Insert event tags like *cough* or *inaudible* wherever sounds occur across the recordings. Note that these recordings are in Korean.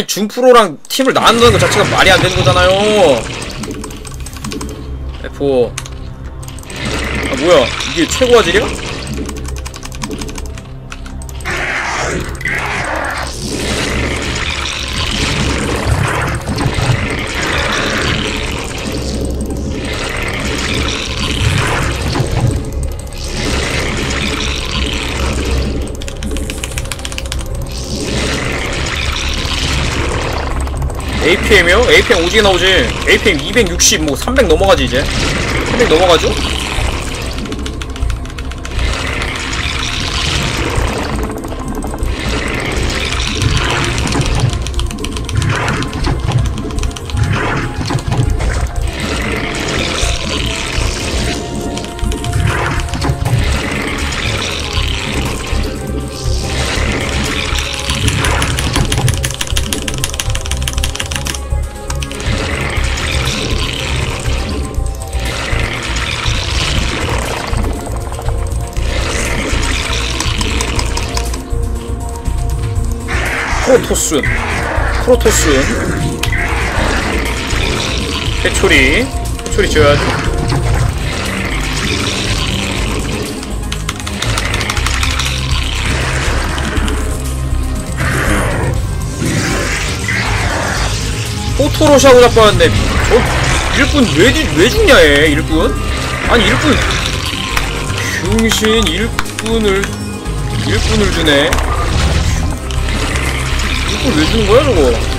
아이 준프로랑 팀을 나눈다는 것 자체가 말이 안 되는 거잖아요. F5 아 뭐야. 이게 최고 화질이야? APM이요? APM 오지게 나오지 APM 260, 뭐 300 넘어가지 이제 300 넘어가죠? 프로토스는 프로토스는 해초리. 해초리 지어야지 포토로시하고 잡았는데 저 일꾼 왜, 죽- 왜 죽냐 얘 일꾼? 아니 일꾼. 병신 일꾼을 일꾼을 주네 왜 주는 거야 저거?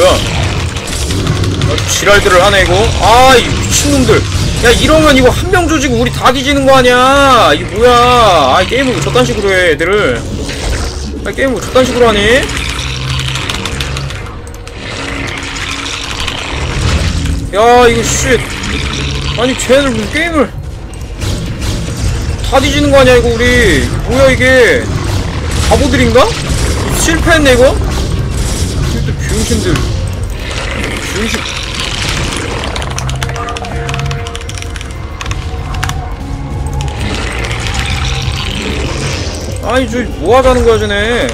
뭐야? 아, 지랄들을 하네 이거. 아, 이 미친놈들. 야 이러면 이거 한 명 조지고 우리 다 뒤지는 거 아니야? 이게 뭐야? 아, 이 게임을 왜 저딴 식으로 해, 애들을. 아, 게임을 왜 저딴 식으로 하니? 야, 이거 쉣. 아니, 쟤네들 무슨 게임을. 다 뒤지는 거 아니야, 이거 우리. 뭐야, 이게. 바보들인가? 실패했네, 이거? 또 병신들. 병신 아니 저 뭐하자는 거야 쟤네?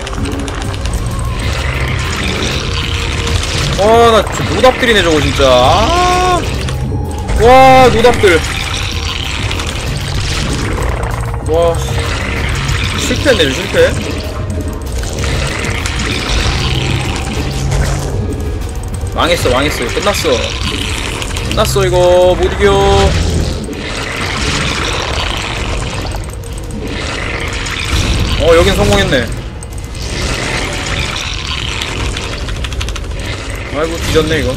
와나 노답들이네 저거 진짜. 아, 와 노답들. 와 실패했네 저 실패 망했어 망했어. 끝났어. 끝났어 이거. 못 이겨. 어 여긴 성공했네. 아이고 뒤졌네 이거.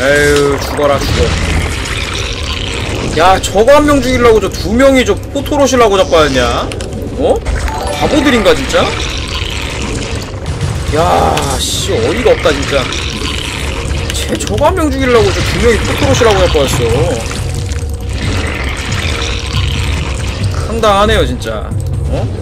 에휴 죽어라 죽어. 야 저거 한 명 죽이려고 저 두 명이 저 포토로시라고 자꾸 하냐? 어? 바보들인가 진짜? 야씨 어이가 없다 진짜. 쟤 저거 한 명 죽이려고 저두 명이 포토로시라고 할 뻔했어. 황당하네요 진짜. 어?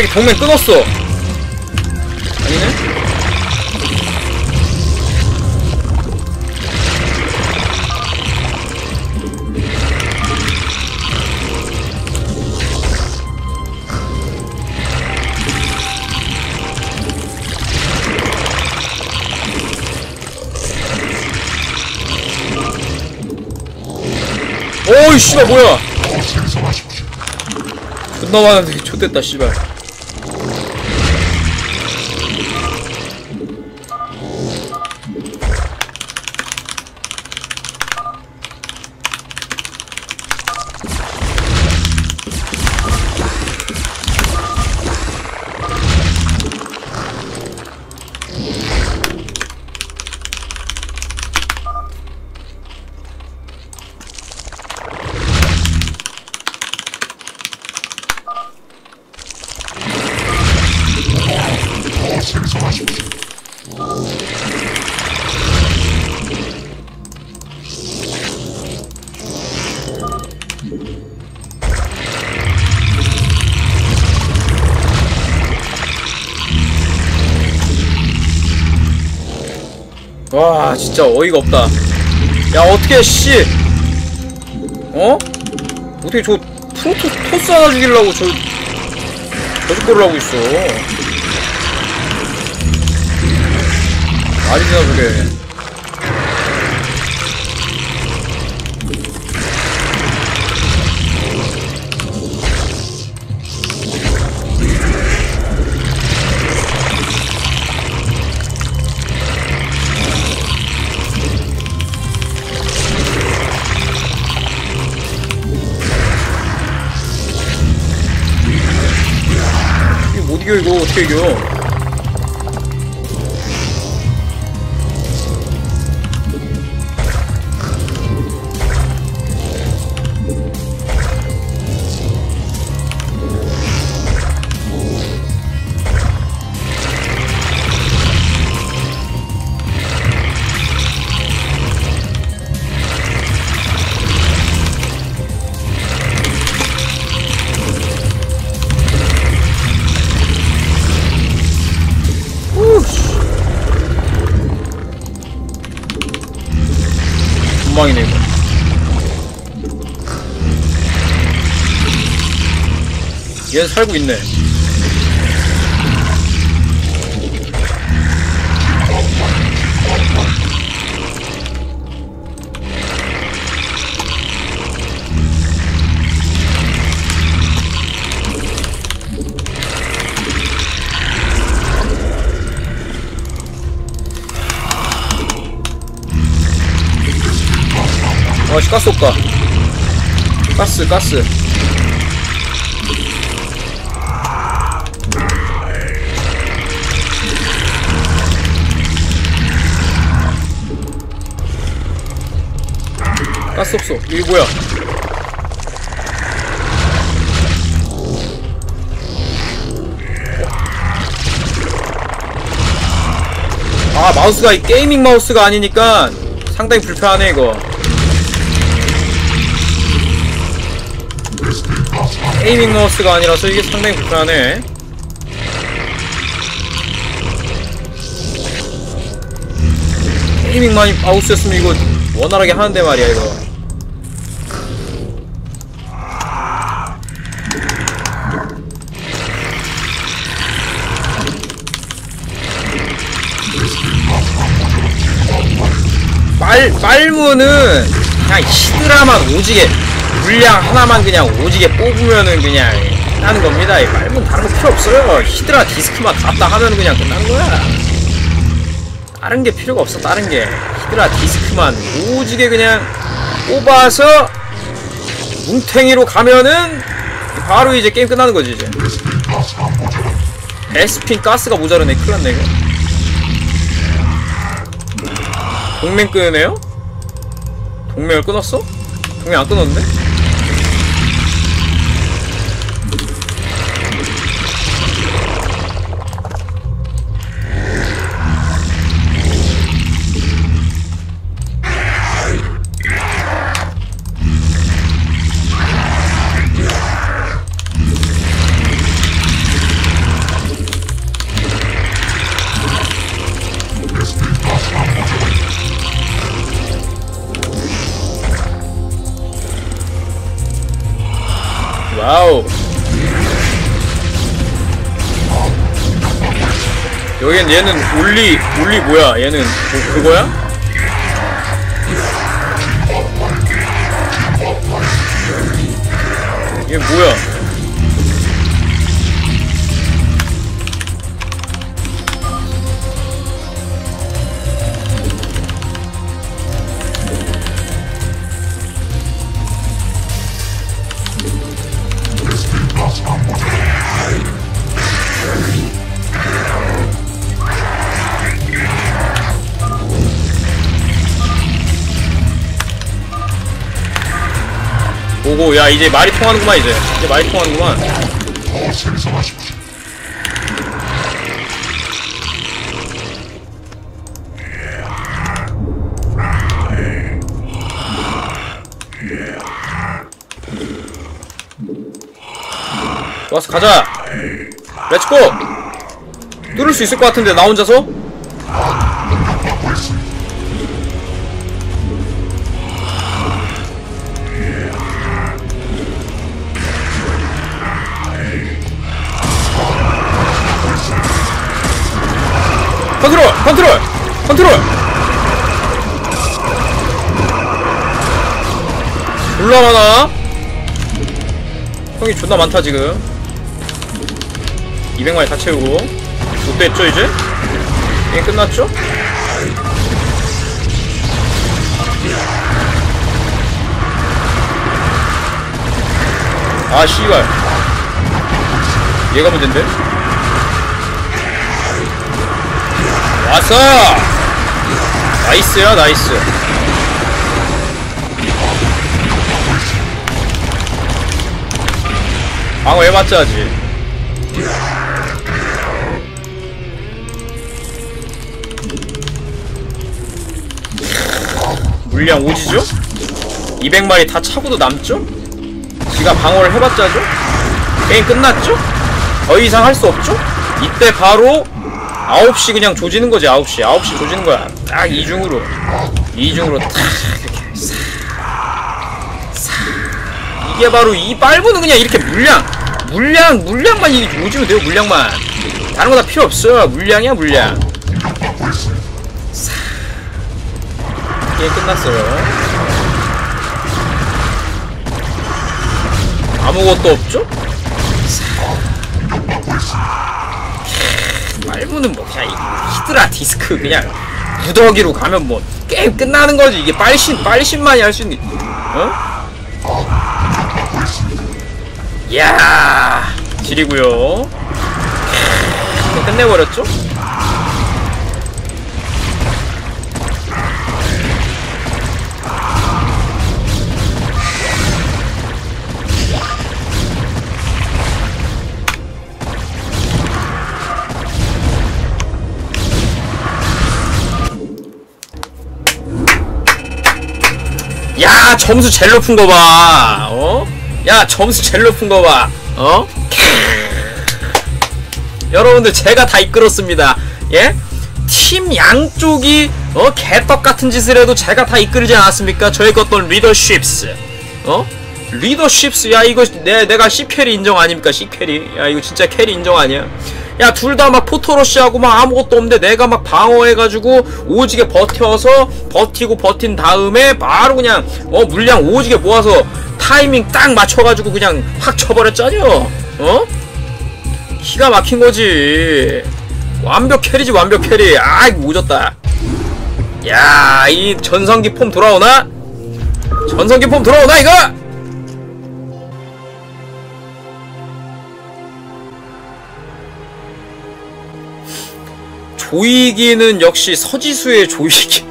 새끼 동맹 끊었어. 아니네? 씨발 뭐야 존나 많은데 좆됐다 씨발 Thank you. 와 진짜 어이가 없다. 야 어떻게 씨. 어? 어떻게 저 프로토스 하나 죽이려고 저 저짓거리를 하고 있어. 말이나 저게 이거 어떻게 이겨 얘는 살고 있네. 아씨 가스 없다 가스 가스 없어 이게 뭐야? 아 마우스가 이 게이밍 마우스가 아니니까 상당히 불편하네 이거. 게이밍 마우스가 아니라서 이게 상당히 불편하네. 게이밍 마우스였으면 이거 원활하게 하는데 말이야 이거 빨, 빨무는 그냥 히드라만 오지게 물량 하나만 그냥 오지게 뽑으면은 그냥 끝나는 겁니다. 이 빨무는 다른 거 필요 없어요. 히드라 디스크만 갖다 하면 그냥 끝나는 거야. 다른 게 필요가 없어 다른 게. 히드라 디스크만 오지게 그냥 뽑아서 뭉탱이로 가면은 바로 이제 게임 끝나는 거지 이제. 에스핀 가스가 모자르네. 큰일 났네 이거 동맹 끊으네요? 동맹을 끊었어? 동맹 안 끊었는데? 얘는 얘는 울리 울리 뭐야? 얘는 뭐, 그거야? 얘 뭐야? 오고 야 이제 말이 통하는구만 이제 이제 말이 통하는구만. 좋았어 가자 렛츠고 뚫을 수 있을 것 같은데 나 혼자서? 컨트롤 컨트롤 컨트롤 많아 형이 존나 많다 지금 200마리 다 채우고 못됐죠 이제? 게임 끝났죠? 아 씨발 얘가 문제인데? 왔어! 나이스야 나이스 방어 해봤자 하지 물량 오지죠? 200마리 다 차고도 남죠? 지가 방어를 해봤자죠? 게임 끝났죠? 더 이상 할 수 없죠? 이때 바로 9시 그냥 조지는 거지 9시. 9시 조지는 거야. 딱 이중으로. 이중으로 딱 이렇게 싹, 싹. 이게 바로 이 빨부는 그냥 이렇게 물량 물량 물량만 이렇게 조지면 돼요 물량만. 다른 거 다 필요 없어 물량이야 물량. 있습니다. 게임 끝났어요. 아무것도 없죠? 말무는 뭐 그냥 이 히드라 디스크 그냥 무더기로 가면 뭐 게임 끝나는 거지 이게 빨신 빨신만이 할 수 있는 어? 이야 지리고요 크, 끝내버렸죠? 점수 제일 높은 거 봐. 어? 야 점수 제일 높은 거 봐. 어? *laughs* 여러분들 제가 다 이끌었습니다. 예? 팀 양쪽이 어 개떡 같은 짓을 해도 제가 다 이끌지 않았습니까? 저의 어떤 리더십스. 어? 리더십스 야 이거 내 내가 C 캐리 인정 아닙니까? C 캐리. 야 이거 진짜 캐리 인정 아니야? 야 둘 다 막 포토러시하고 막 아무것도 없는데 내가 막 방어해가지고 오지게 버텨서 버티고 버틴 다음에 바로 그냥 어 물량 오지게 모아서 타이밍 딱 맞춰가지고 그냥 확 쳐버렸잖여 어? 기가 막힌 거지 완벽 캐리지 완벽 캐리 아 이거 오졌다 야 이 전성기 폼 돌아오나? 전성기 폼 돌아오나 이거? 조이기는 역시 서지수의 조이기.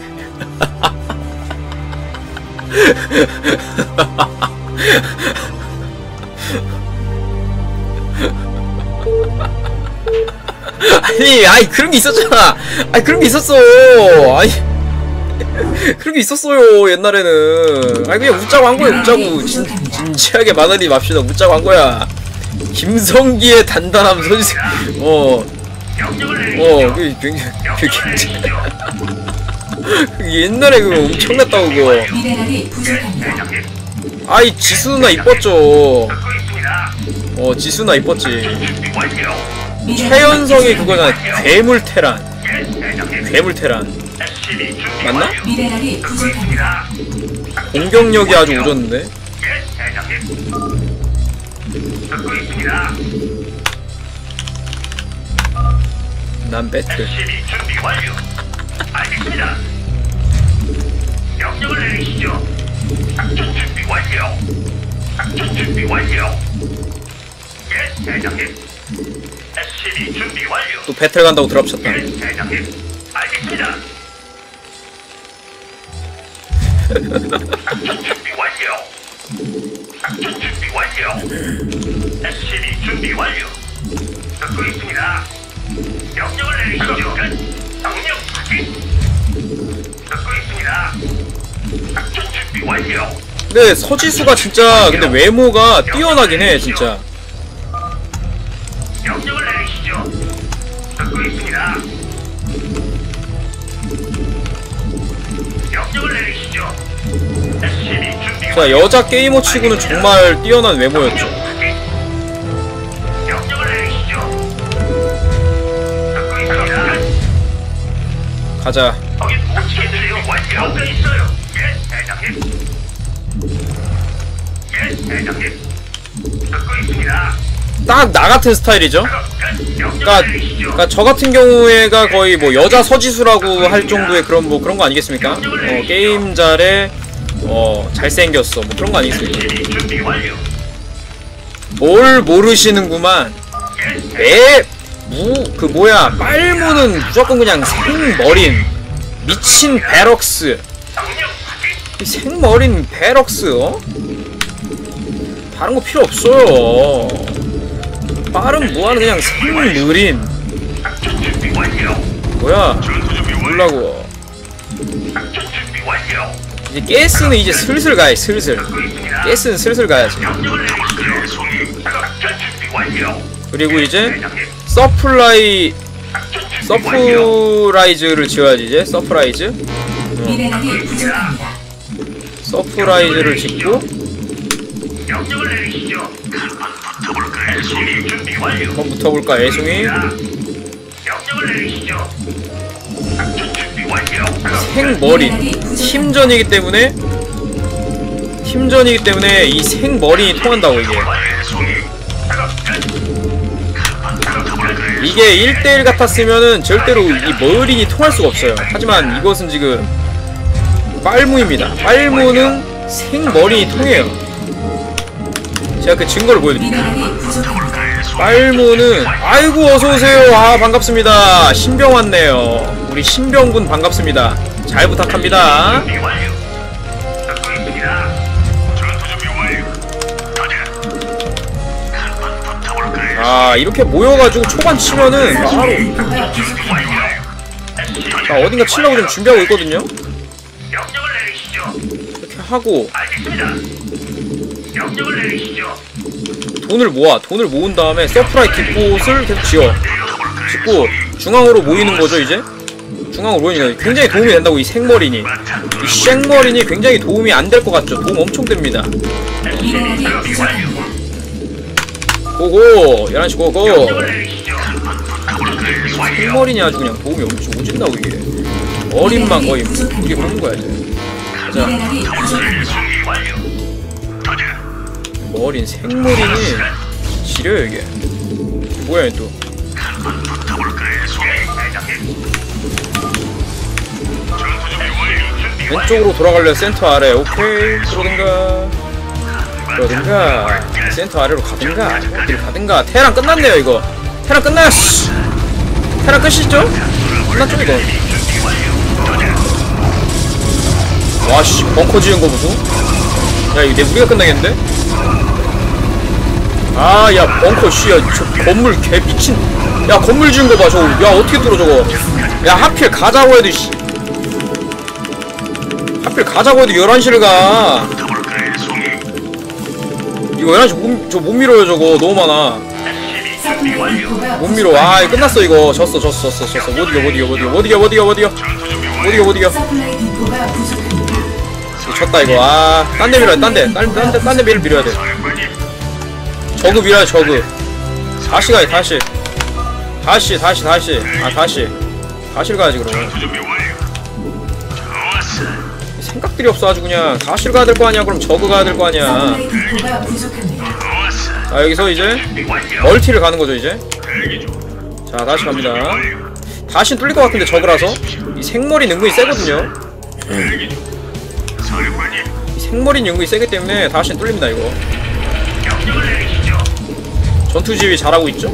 아니, 아니 그런 게 있었잖아. 아니 그런 게 있었어. 아니 그런 게 있었어요 옛날에는. 아니 그냥 웃자고 한 거야 웃자고 진, 진지하게 마늘이 맙시다 웃자고 한 거야. 김성기의 단단함 서지수. 어. 어, 그 굉장히 그 굉장히 그 *laughs* 옛날에 그거 엄청났다고 그거. 아이 지수 누나 이뻤죠. 어 지수 누나 이뻤지. 최연성이 그거잖아. 괴물 테란. 괴물 테란. 맞나? 공격력이 아주 오졌는데. 난 배틀 SCB 준비 완료. 알겠습니다. 명령을 내리시죠. 작전 준비 완료. 작전 준비 완료. 예, 대장님. SCB 준비 완료. 또 배틀 간다고 드랍쳤다 예, 대장님. 알겠습니다. 작전 준비 완료. 작전 준비 완료. 명령을 내리시죠. 명령 확인. 듣고 있습니다. 작전 준비 완료. 근데 서지수가 진짜 근데 외모가 뛰어나긴 해 진짜 명령을 내리시죠. 듣고 있습니다. 명령을 내리시죠. SCB 준비 자 여자 게이머 치고는 정말 뛰어난 외모였죠 니다. 딱나 같은 스타일이죠 그러니까. 그러니까 저 같은 경우에가 거의 뭐 여자 서지수라고 할 정도의 그런 뭐 그런 거 아니겠습니까? 어, 게임 잘해, 어 잘생겼어, 뭐 그런 거 아니겠습니까? 뭘 모르시는구만. 매, 무, 그 뭐야, 빨무는 무조건 그냥 생머린. 미친 베럭스. 생머린 베럭스, 어? 다른 거 필요 없어요. 빠른 뭐하는 그냥 생느린. 뭐야. 몰라고. 이제 가스는 이제 슬슬 가야 슬슬. 가스는 슬슬 가야지. 그리고 이제. 서플라이. 서프라이즈를 지어야지, 이제. 서프라이즈. 부족합니다. 서프라이즈를 짓고. 한번 붙어볼까, 애송이. 생머리. 팀전이기 때문에, 팀전이기 때문에 이 생머리이 통한다고, 이게. 이게 1대1 같았으면은 절대로 이 머린이 통할 수가 없어요. 하지만 이것은 지금 빨무입니다. 빨무는 생머린이 통해요. 제가 그 증거를 보여드릴게요. 빨무는 아이고 어서오세요. 아 반갑습니다. 신병 왔네요. 우리 신병군 반갑습니다. 잘 부탁합니다. 아 이렇게 모여가지고 초반 치면은 바로. 나 어딘가 치려고 좀 준비하고 있거든요. 이렇게 하고. 돈을 모아 돈을 모은 다음에 서프라이 뒷곳을 계속 지어 짓고 중앙으로 모이는 거죠 이제 중앙으로 모이는 거 굉장히 도움이 된다고 이 생머리니 이 생머리니 굉장히 도움이 안 될 것 같죠 도움 엄청 됩니다 고고 11시 고고. 생머리니 아주 그냥 도움이 엄청 오진다고 이게 어린만 거의 이게 그런 거야 이제. 가자. 어린 생머리니 지려요 이게 뭐야 얘또 붙어볼까요? 송이. 대장님. 전투 준비 완료. 준비 완료. 왼쪽으로 돌아갈래 센터 아래 오케이 그러든가 그러든가 센터 아래로 가든가 어디를 가든가. 테란 끝났네요 이거. 테란 끝났 씨. 테란 끝이죠? 끝났죠 이거? 와씨 벙커 지은 거 보소. 야 이거 내 우리가 끝나겠는데? 아야 벙커 씨야 저 건물 개 미친. 야 건물 지은 거봐 저거. 야 어떻게 뚫어 저거? 야 하필 가자고 해도 씨. 하필 가자고 해도 11시를 가. 이거 11시 못, 저못 밀어요 저거. 너무 많아. 못 밀어. 아 이거 끝났어 이거. 졌어 졌어 졌어 졌어. 못 이겨 못 이겨 못 이겨. 못 이겨 못 이겨 못 이겨. 못. 이겨 못 이겨. 졌다 이거. 아딴 데 밀어야 딴데딴데딴데 밀 밀어야 돼. 저그 밀어야 저그. 다시 가야 다시. 다시 다시 다시. 아 다시. 다시를 가야지 그러면 생각들이 없어 아주 그냥 다시를 가야 될 거 아니야 그럼 저그 가야 될 거 아니야. 자 여기서 이제. 멀티를 가는 거죠 이제. 자 다시 갑니다. 다시 뚫릴 것 같은데 저그라서 이 생머리 능력이 세거든요 이 생머리 능력이 세기 때문에 다시 뚫립니다 이거 명령을 내리시죠. 전투 지휘 잘하고 있죠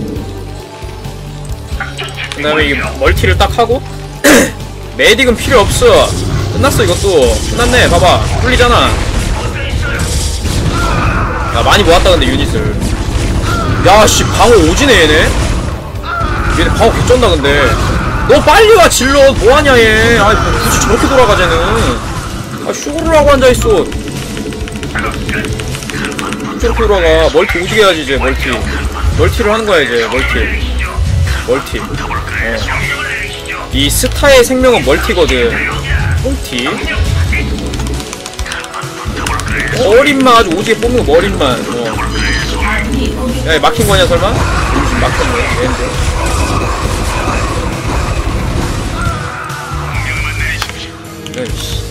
그 다음에 이. 멀티를 딱 하고 메딕은 필요 없어 끝났어 이것도 끝났네. 봐봐. 뚫리잖아? 야 많이 모았다 근데 유닛을. 야씨 방어 오지네 얘네. 얘네 방어 개쩐다 근데. 너 빨리 와 질러. 뭐하냐 얘. 아이 뭐 굳이 저렇게 돌아가 쟤는. 아 쇼를 하고 앉아있어. 저렇게 돌아가. 멀티 오지게 해야지 이제 멀티. 멀티를 하는 거야 이제 멀티. 멀티. 내리시죠. 이 스타의 생명은 멀티거든 멀티 머릿만 아주 오지게 뽑는 거 머릿만 어. 야, 얘 막힌 거냐 설마? 지금 막혔네. 얘인데. 명령만 내리십시오. 야, 씨.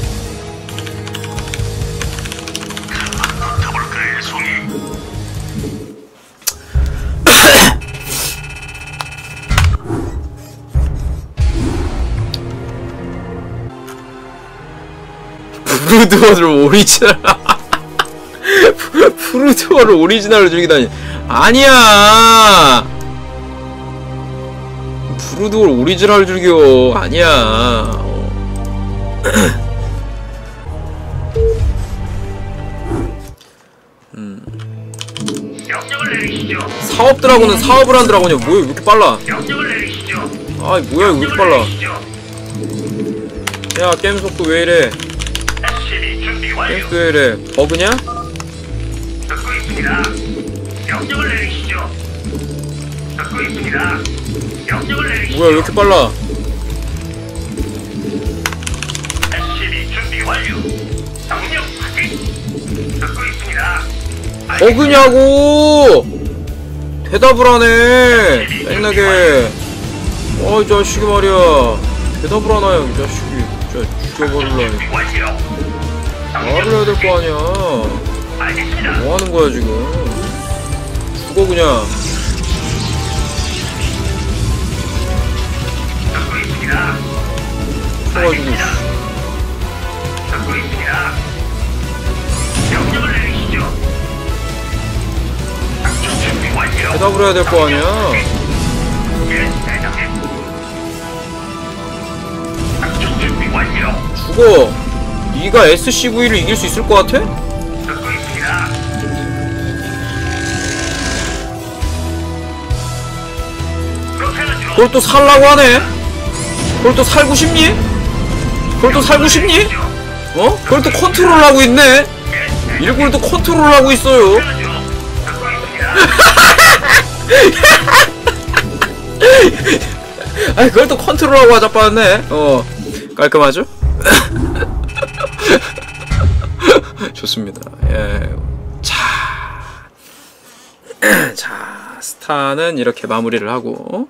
푸르드어를 오리지널. *laughs* 푸르드어를 오리지널로 죽이다니. 아니야. 푸르드어를 오리지널 죽여. 아니야. 사업 드라곤은 사업을 한 드라곤이야. 뭐야, 왜 이렇게 빨라? 아이, 뭐야, 왜 이렇게 빨라? 야, 게임 속도 왜 이래? 이래? 버그냐? 듣고 있습니다. 명령을 내리시죠. 듣고 있습니다. 명령을 내리시죠. 뭐야, 왜 이렇게 빨라? SCB 준비 완료. 명령 확인. 듣고 있습니다. 버그냐고! 대답을 하네! 짜증나게. 어, 이 자식이 말이야. 대답을 하나요, 이 자식이. 진짜 죽여버릴라. 말을 해야 될 거 아니야. 뭐 하는 거야, 지금. 죽어, 그냥. 죽어가지고. 대답을 해야 될 거 아니야. 죽어. 네가 SCV를 이길 수 있을 것 같아? 그걸 또 살라고 하네? 그걸 또 살고 싶니? 그걸 또 살고 싶니? 어? 그걸 또 컨트롤하고 있네? 일부러 또 컨트롤하고 있어요. *laughs* 아니 그걸 또 컨트롤하고 하자 빠네. 어 깔끔하죠? *laughs* *laughs* 좋습니다. 예. 자, *clears throat* 자 스타는 이렇게 마무리를 하고